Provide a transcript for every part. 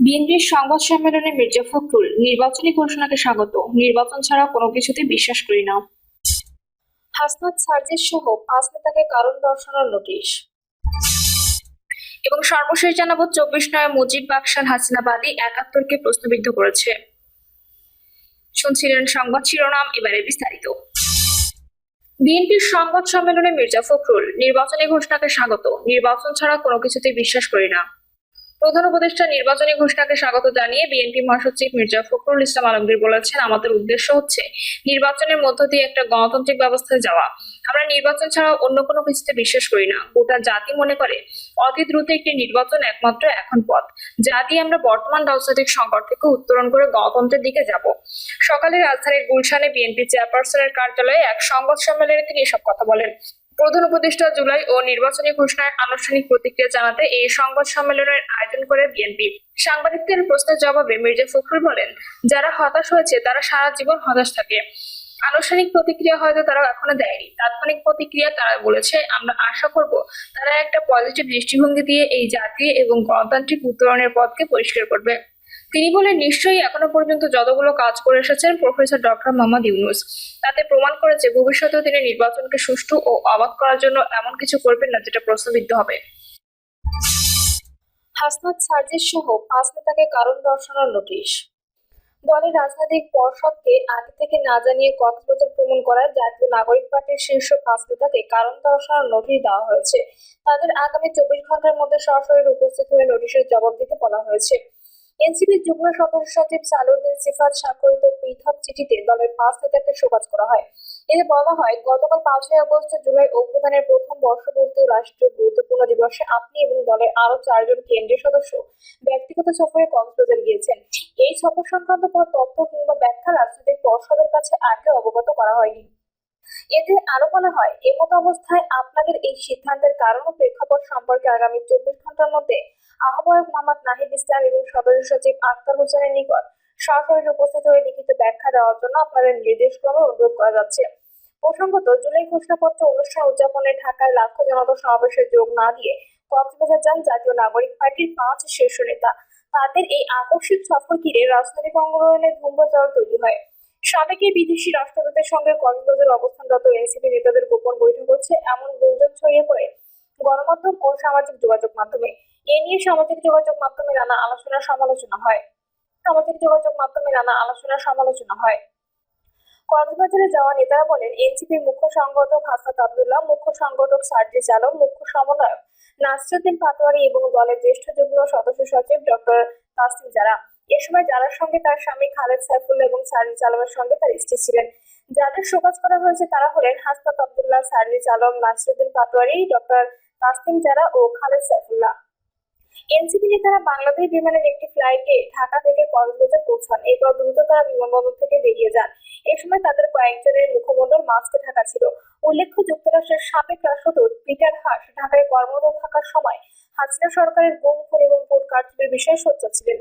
বিএনপির সংবাদ সম্মেলনে মির্জা ফখরুল, নির্বাচনী ঘোষণাকে স্বাগত। নির্বাচন ছাড়া কোনো কিছুতে বিশ্বাস করি না। হাসনাত সার্জিস সহ পাঁচ নেতাকে কারণ দর্শানোর নোটিশ। এবং সর্বশেষ জানাব, চব্বিশ নয় মুজিব বাকশাল হাসিনা বাদী একাত্তরকে প্রশ্নবিদ্ধ করেছে। শুনছিলেন সংবাদ শিরোনাম, এবারে বিস্তারিত। বিএনপির সংবাদ সম্মেলনে মির্জা ফখরুল, নির্বাচনী ঘোষণাকে স্বাগত। নির্বাচন ছাড়া কোনো কিছুতেই বিশ্বাস করি না। প্রধান উপদেষ্টা নির্বাচনী ঘোষণাকে স্বাগত জানিয়ে বিএনপি মহাসচিব মির্জা ফখরুল ইসলাম আলমগীর বলেছেন, আমাদের উদ্দেশ্য হচ্ছে নির্বাচনের মধ্য দিয়ে একটা গণতান্ত্রিক ব্যবস্থায় যাওয়া। আমরা নির্বাচন ছাড়া অন্য কোনো কিছুতে বিশ্বাস করি না। গোটা জাতি মনে করে অতি দ্রুত একটি নির্বাচন একমাত্র এখন পথ। যা দিয়ে আমরা বর্তমান রাজনৈতিক সংকট থেকে উত্তরণ করে গণতন্ত্রের দিকে যাব। সকালে রাজধানীর গুলশানে বিএনপি চেয়ারপারসনের কার্যালয়ে এক সংবাদ সম্মেলনে তিনি এসব কথা বলেন। প্রধান উপদেষ্টা জুলাই ও নির্বাচনী ঘোষণার আনুষ্ঠানিক প্রতিক্রিয়া জানাতে এই সংবাদ সম্মেলনের আয়োজন করে বিএনপি। সাংবাদিকদের প্রশ্নের জবাবে মির্জা ফখরুল বলেন, যারা হতাশ হয়েছে, তারা সারা জীবন হতাশ থাকে। আনুষ্ঠানিক প্রতিক্রিয়া হয়তো তারা এখনও দেয়নি। তাৎক্ষণিক প্রতিক্রিয়া তারা বলেছে, আমরা আশা করব তারা একটা পজিটিভ দৃষ্টিভঙ্গি দিয়ে এই জাতীয় এবং গণতান্ত্রিক উত্তরণের পথকে পরিষ্কার করবে। তিনি বলেন, নিশ্চয়ই এখনও পর্যন্ত যতগুলো কাজ করে এসেছেন, প্রফেসর ডক্টর মোহাম্মদ ইউনুস। তাতে প্রমাণ করেছে ভবিষ্যতেও তিনি নির্বাচনকে সুষ্ঠু ও অবাধ করার জন্য এমন কিছু করবেন না, যেটা প্রশ্নবিদ্ধ হবে। হাসনাত সার্জিস সহ পাঁচ নেতাকে কারণ দর্শানোর নোটিশ। দলের রাজনৈতিক পর্ষদকে আগে থেকে না জানিয়ে কক্সবাজার ভ্রমণ করায় জাতীয় নাগরিক পার্টির শীর্ষ পাঁচ নেতাকে কারণ দর্শানোর নোটিশ দেওয়া হয়েছে। তাদের আগামী চব্বিশ ঘণ্টার মধ্যে সরাসরি উপস্থিত হয়ে নোটিশের জবাব দিতে বলা হয়েছে। এনসিপির যুগ্ম সদস্য সচিব সালুদ্দিন সিফাত স্বাক্ষরিত পৃথক চিঠিতে দলের পাঁচ নেতাকে শোকাজ করা হয়। এতে বলা হয়, গতকাল পাঁচই আগস্ট জুলাই অভ্যুত্থানের প্রথম বর্ষপূর্তি রাষ্ট্রীয় গুরুত্বপূর্ণ দিবসে আপনি এবং দলের আরও চারজন কেন্দ্রীয় সদস্য ব্যক্তিগত সফরে কক্সবাজার গিয়েছেন। এই সফর সংক্রান্ত কোনো তথ্য কিংবা ব্যাখ্যা রাজনৈতিক পর্ষদের কাছে আগে অবগত করা হয়নি। এতে আরও বলা হয়, এমত অবস্থায় আপনাদের এই সিদ্ধান্তের কারণ ও প্রেক্ষাপট সম্পর্কে আগামী চব্বিশ ঘণ্টার মধ্যে আহ্বায়ক মোহাম্মদ নাহিদ ইসলাম এবং সদস্য সচিব আক্তার হোসেনের নিকট সরাসরি উপস্থিত হয়ে লিখিত ব্যাখ্যা দেওয়ার জন্য আপনাদের নির্দেশক্রমে অনুরোধ করা যাচ্ছে। প্রসঙ্গত, জুলাই ঘোষণাপত্র অনুষ্ঠান উদযাপনে ঢাকায় লাখো জনতা সমাবেশে যোগ না দিয়ে কক্সবাজার যান জাতীয় নাগরিক পার্টির পাঁচ শীর্ষ নেতা। তাদের এই আকস্মিক সফর ঘিরে রাজনৈতিক অঙ্গনে ধূম্রজল তৈরি হয়। সাবেক বিদেশি রাষ্ট্রদূতের সঙ্গে কক্সবাজার অবস্থানরত এনসিপি নেতাদের গোপন বৈঠক হচ্ছে এমন গুঞ্জন ছড়িয়ে পড়ে গণমাধ্যম ও সামাজিক যোগাযোগ মাধ্যমে। এ নিয়ে সামাজিক যোগাযোগ মাধ্যমে নানা আলোচনা সমালোচনা হয়। সামাজিক যোগাযোগ মাধ্যমে নানা আলোচনা সমালোচনা হয়। কক্সবাজারে যাওয়া নেতারা বলেন, এনসিপির মুখ্য সংগঠক হাসনাত আবদুল্লাহ, মুখ্য সংগঠক সার্জিস আলম, মুখ্য সমন্বয়ক নাসরুদ্দিন পাটোয়ারি এবং দলের জ্যেষ্ঠ যুগ্ম সদস্য সচিব ডক্টর তাসিম জারা। এ সময় যারার সঙ্গে তার স্বামী খালেদ সাইফুল্লাহ এবং সার্জিস আলমের সঙ্গে তার স্ত্রী ছিলেন। যাদের শোকাজ করা হয়েছে তারা হলেন হাসনাত আব্দুল্লাহ সার্জিস আলম নাসরুদ্দিন পাটোয়ারি, ডক্টর তাসিম জারা ও খালেদ সাইফুল্লাহ। এনসিপি নেতারা বাংলাদেশ বিমানের একটি ফ্লাইটে ঢাকা থেকে কক্সবাজার পৌঁছান। এরপর দ্রুত তারা বিমানবন্দর থেকে বেরিয়ে যান। এ সময় তাদের কয়েকজনের মুখমণ্ডল মাস্কে ঢাকা ছিল। উল্লেখ্য, যুক্তরাষ্ট্রের সাবেক রাষ্ট্রদূত পিটার হাস ঢাকায় কর্মরত থাকার সময় হাসিনা সরকারের গুম, খুন এবং ভোট কারচুপির বিষয়ে সোচ্চার ছিলেন।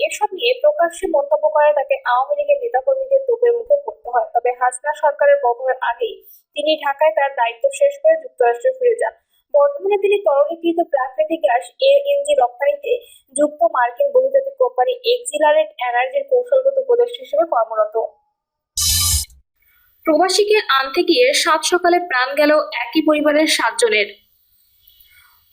এসব নিয়ে প্রকাশ্যে মন্তব্য করায় তাকে আওয়ামী লীগের নেতাকর্মীদের তোপের মুখে পড়তে হয়। তবে হাসিনা সরকারের পতনের আগেই তিনি ঢাকায় তার দায়িত্ব শেষ করে যুক্তরাষ্ট্রে ফিরে যান। বর্তমানে তিনি তরলীকৃত প্রাকৃতিক গ্যাস এএনজি রপ্তানিতে যুক্ত মার্কিন বহুজাতিক কোম্পানি এক্সিলারেট এনার্জির কৌশলগত উপদেষ্টা হিসেবে কর্মরত। প্রবাসীকে আনতে গিয়ে সাত সকালে প্রাণ গেল একই পরিবারের সাতজনের।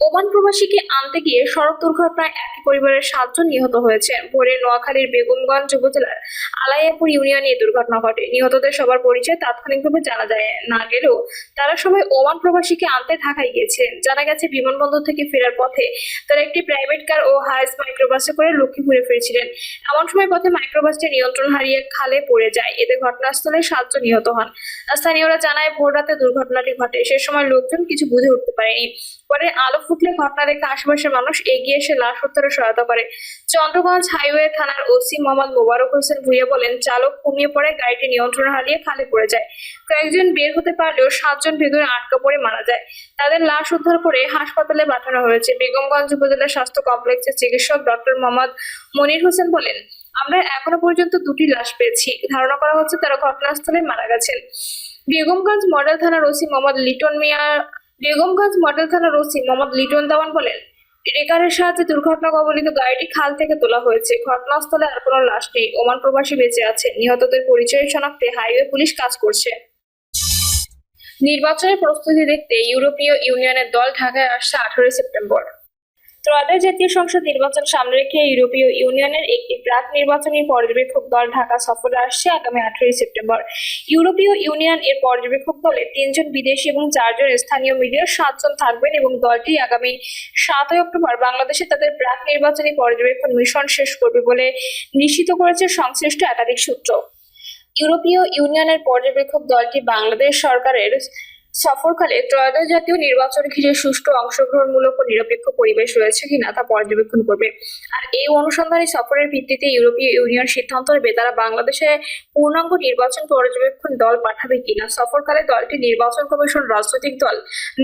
ওমান প্রবাসীকে আনতে গিয়ে সড়ক দুর্ঘটনায় একই পরিবারের সাতজন নিহত হয়েছে। ভোরে নোয়াখালীর বেগমগঞ্জ উপজেলার আলাইয়াপুর ইউনিয়নে এই দুর্ঘটনা ঘটে। নিহতদের সবার পরিচয় তাৎক্ষণিকভাবে জানা যায় না গেলেও তারা সবাই ওমান প্রবাসীকে আনতে ঢাকায় গিয়েছিলেন। জানা গেছে, বিমানবন্দর থেকে ফেরার পথে তারা একটি প্রাইভেট কার ও হাইস মাইক্রোবাসে করে লক্ষ্মীপুরে ফিরছিলেন। এমন সময় পথে মাইক্রোবাসটি নিয়ন্ত্রণ হারিয়ে খালে পড়ে যায়। এতে ঘটনাস্থলে সাতজন নিহত হন। স্থানীয়রা জানায় ভোর রাতে দুর্ঘটনাটি ঘটে। সে সময় লোকজন কিছু বুঝে উঠতে পারেনি। পরে আলো ফুটলে ঘটনা দেখে আশেপাশের মানুষ এগিয়ে এসে লাশ উদ্ধারে সহায়তা করে। চন্দ্রগঞ্জ হাইওয়ে থানার ওসি মোহাম্মদ মোবারক হোসেন ভুইয়া বলেন, চালক ঘুমিয়ে পড়ে, গাড়িটি নিয়ন্ত্রণ হারিয়ে খালে পড়ে যায়। কয়েকজন বের হতে পারলেও সাতজন ভেতরে আটকা পড়ে মারা যায়। তাদের লাশ উদ্ধার করে হাসপাতালে পাঠানো হয়েছে। বেগমগঞ্জ উপজেলা স্বাস্থ্য কমপ্লেক্সের চিকিৎসক ডক্টর মোহাম্মদ মনির হোসেন বলেন, আমরা এখনও পর্যন্ত দুটি লাশ পেয়েছি। ধারণা করা হচ্ছে তারা ঘটনাস্থলে মারা গেছেন। বেগমগঞ্জ মডেল থানার ওসি মোহাম্মদ লিটন মিয়া বেগমগঞ্জ মডেল থানার ওসি মোহাম্মদ লিটন দেওয়ান বলেন, রেকারের সাহায্যে দুর্ঘটনা কবলিত গাড়িটি খাল থেকে তোলা হয়েছে। ঘটনাস্থলে আর কোনো লাশ নেই। ওমান প্রবাসী বেঁচে আছে। নিহতদের পরিচয় শনাক্তে হাইওয়ে পুলিশ কাজ করছে। নির্বাচনের প্রস্তুতি দেখতে ইউরোপীয় ইউনিয়নের দল ঢাকায় আসছে আঠারোই সেপ্টেম্বর। ত্রয়োদশ জাতীয় সংসদ নির্বাচন সামনে রেখে ইউরোপীয় ইউনিয়নের একটি প্রাক নির্বাচনী পর্যবেক্ষক দল ঢাকা সফরে আসছে আগামী আঠারোই সেপ্টেম্বর। ইউরোপীয় ইউনিয়ন এর পর্যবেক্ষক দলে তিনজন বিদেশি এবং চারজন স্থানীয় মিডিয়ার সাতজন থাকবেন এবং দলটি আগামী সাতই অক্টোবর বাংলাদেশে তাদের প্রাক নির্বাচনী পর্যবেক্ষণ মিশন শেষ করবে বলে নিশ্চিত করেছে সংশ্লিষ্ট একাধিক সূত্র। ইউরোপীয় ইউনিয়নের পর্যবেক্ষক দলটি বাংলাদেশ সরকারের সফরকালে ত্রয়োদশ জাতীয় নির্বাচন ঘিরে সুষ্ঠু অংশগ্রহণমূলক ও নিরপেক্ষ পরিবেশ রয়েছে কিনা তা পর্যবেক্ষণ করবে। আর এই অনুসন্ধানী সফরের ভিত্তিতে ইউরোপীয় ইউনিয়ন সিদ্ধান্ত নেবে তারা বাংলাদেশে পূর্ণাঙ্গ নির্বাচন পর্যবেক্ষণ দল পাঠাবে কিনা। সফরকালে দলটি নির্বাচন কমিশন, রাজনৈতিক দল,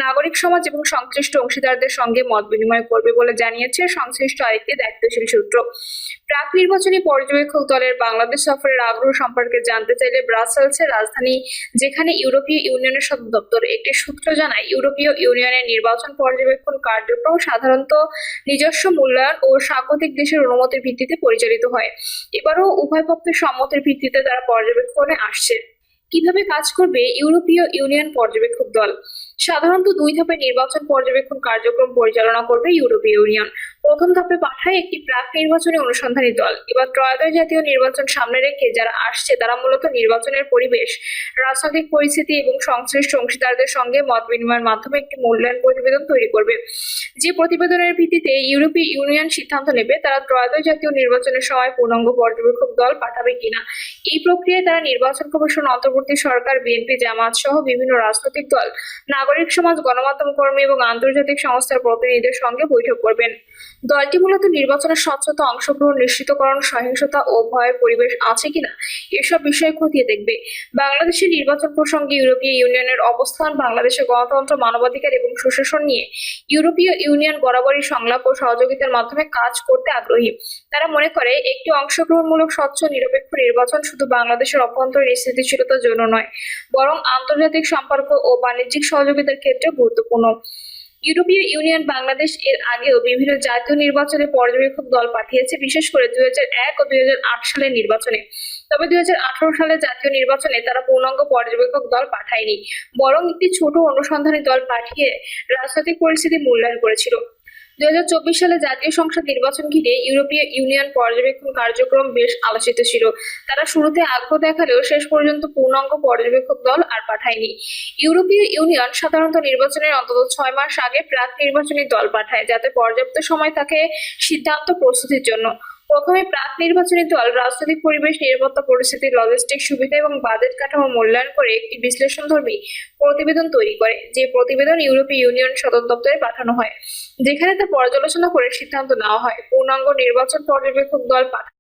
নাগরিক সমাজ এবং সংশ্লিষ্ট অংশীদারদের সঙ্গে মত বিনিময় করবে বলে জানিয়েছে সংশ্লিষ্ট আরেকটি দায়িত্বশীল সূত্র। প্রাক নির্বাচনী পর্যবেক্ষক দলের বাংলাদেশ সফরের আগ্রহ সম্পর্কে জানতে চাইলে ব্রাসেলসের রাজধানী, যেখানে ইউরোপীয় ইউনিয়নের সদর দপ্তর একটি সূত্র জানায়, ইউরোপীয় ইউনিয়নের নির্বাচন পর্যবেক্ষণ কার্যক্রম সাধারণত নিজস্ব মূল্যায়ন ও স্বাগতিক দেশের অনুমতির ভিত্তিতে পরিচালিত হয়। এবারও উভয় পক্ষের সম্মতির ভিত্তিতে তারা পর্যবেক্ষণে আসছে। কীভাবে কাজ করবে ইউরোপীয় ইউনিয়ন পর্যবেক্ষক দল? সাধারণত দুই ধাপে নির্বাচন পর্যবেক্ষণ কার্যক্রম পরিচালনা করবে ইউরোপীয় ইউনিয়ন। প্রথম ধাপে পাঠায় একটি প্রাক নির্বাচনী অনুসন্ধানী দল। এবার ত্রয়োদশ জাতীয় নির্বাচন সামনে রেখে যারা আসছে, তারা মূলত নির্বাচনের পরিবেশ, রাজনৈতিক পরিস্থিতি এবং সংশ্লিষ্ট অংশীদারদের সঙ্গে মত বিনিময়ের মাধ্যমে একটি মূল্যায়ন প্রতিবেদন তৈরি করবে। যে প্রতিবেদনের ভিত্তিতে ইউরোপীয় ইউনিয়ন সিদ্ধান্ত নেবে, তারা ত্রয়োদশ জাতীয় নির্বাচনের সময় পূর্ণাঙ্গ পর্যবেক্ষক দল পাঠাবে কিনা? এই প্রক্রিয়ায় তারা নির্বাচন কমিশন অন্তর্বর্তী সরকার, বিএনপি জামাত সহ বিভিন্ন রাজনৈতিক দল, নাগরিক সমাজ, গণমাধ্যম কর্মী এবং আন্তর্জাতিক সংস্থার প্রতিনিধিদের সঙ্গে বৈঠক করবেন। দলটি মূলত নির্বাচনের স্বচ্ছতা, অংশগ্রহণ, নিশ্চিতকরণ, সহিংসতা ও ভয়ের পরিবেশ আছে কিনা এসব বিষয় খতিয়ে দেখবে। বাংলাদেশের নির্বাচন প্রসঙ্গে ইউরোপীয় ইউনিয়নের অবস্থান, বাংলাদেশের গণতন্ত্র, মানবাধিকার এবং সুশাসন নিয়ে ইউরোপীয় ইউনিয়ন বরাবরই সংলাপ ও সহযোগিতার মাধ্যমে কাজ করতে আগ্রহী। তারা মনে করে, একটি অংশগ্রহণমূলক, স্বচ্ছ, নিরপেক্ষ নির্বাচন শুধু বাংলাদেশের অভ্যন্তরীণ স্থিতিশীলতার জন্য নয়, বরং আন্তর্জাতিক সম্পর্ক ও বাণিজ্যিক সহযোগিতার ক্ষেত্রে গুরুত্বপূর্ণ। ইউরোপীয় ইউনিয়ন বাংলাদেশ এর আগেও বিভিন্ন জাতীয় নির্বাচনে পর্যবেক্ষক দল পাঠিয়েছে, বিশেষ করে দুই ও দুই হাজার আট সালের নির্বাচনে। তবে দুই সালে জাতীয় নির্বাচনে তারা পূর্ণাঙ্গ পর্যবেক্ষক দল পাঠায়নি, বরং একটি ছোট অনুসন্ধানী দল পাঠিয়ে রাজনৈতিক পরিস্থিতি মূল্যায়ন করেছিল। দু হাজার চব্বিশ সালে জাতীয় সংসদ নির্বাচন ঘিরে ইউরোপীয় ইউনিয়ন পর্যবেক্ষণ কার্যক্রম বেশ আলোচিত ছিল। তারা শুরুতে আগ্রহ দেখালেও শেষ পর্যন্ত পূর্ণাঙ্গ পর্যবেক্ষক দল আর পাঠায়নি। ইউরোপীয় ইউনিয়ন সাধারণত নির্বাচনের অন্তত ছয় মাস আগে প্রাক নির্বাচনী দল পাঠায়, যাতে পর্যাপ্ত সময় থাকে সিদ্ধান্ত প্রস্তুতির জন্য। প্রথমে প্রাক নির্বাচনী দল, রাজনৈতিক পরিবেশ, নিরাপত্তা, পরিস্থিতি লজিস্টিক সুবিধা এবং বাজেট কাঠামো মূল্যায়ন করে একটি বিশ্লেষণধর্মী প্রতিবেদন তৈরি করে, যে প্রতিবেদন ইউরোপীয় ইউনিয়ন সদর দপ্তরে পাঠানো হয়, যেখানে তা পর্যালোচনা করে সিদ্ধান্ত নেওয়া হয়। পূর্ণাঙ্গ নির্বাচন পর্যবেক্ষক দল পাঠানো